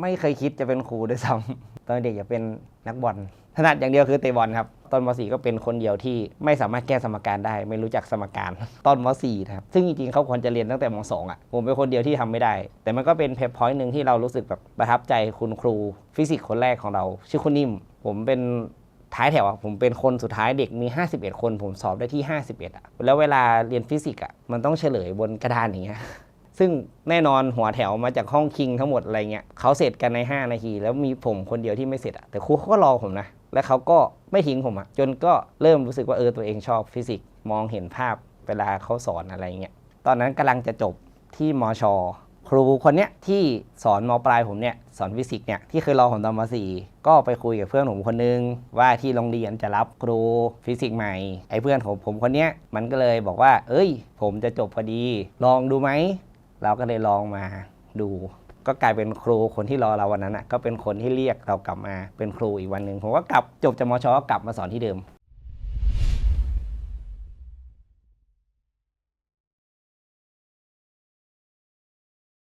ไม่เคยคิดจะเป็นครูด้วยซ้ำตอนเด็กอยากเป็นนักบอลถนัดอย่างเดียวคือเตะบอลครับตอนม .4 ก็เป็นคนเดียวที่ไม่สามารถแก้สมการได้ ไม่รู้จักสมการตอนม .4 นะครับซึ่งจริงๆเขาควรจะเรียนตั้งแต่ม .2 อะผมเป็นคนเดียวที่ทำไม่ได้ แต่มันก็เป็นเพจพอยต์หนึ่งที่เรารู้สึกแบบประทับใจคุณครู ฟิสิกส์คนแรกของเรา ชื่อคุณนิ่ม ผมเป็นท้ายแถวอะผมเป็นคนสุดท้ายเด็กมี 51 คน ผมสอบได้ที่ 51อะแล้วเวลาเรียนฟิสิกส์อะมันต้องเฉลยบนกระดานอย่างเงี้ย ซึ่งแน่นอนหัวแถวมาจากห้องคิงทั้งหมดอะไรเงี้ยเขาเสร็จกันใน 5 นาที แล้วมีผมคนเดียวที่ไม่เสร็จอะแต่ครูเขาก็รอผมนะ แล้วเขาก็ไม่ทิ้งผมอะจนก็เริ่มรู้สึกว่าเออตัวเองชอบฟิสิกส์มองเห็นภาพเวลาเขาสอนอะไรเงี้ยตอนนั้นกำลังจะจบที่มอชครูคนเนี้ยที่สอนมปลายผมเนี่ยสอนฟิสิกส์เนี่ยที่เคยรอผมตอนมสี่ก็ไปคุยกับเพื่อนผมคนนึง ว่าที่โรงเรียนจะรับครูฟิสิกส์ใหม่ไอ้เพื่อนผมผมคนเนี้ยมันก็เลยบอกว่า เอ้ย ผมจะจบพอดี ลองดูไหม เราก็เลยลองมาดู ก็กลายเป็นครูคนที่รอเราวันนั้นอะก็เป็นคนที่เรียกเรากลับมาเป็นครูอีกวันหนึ่งผมก็กลับจบจากมชก็กลับมาสอนที่เดิม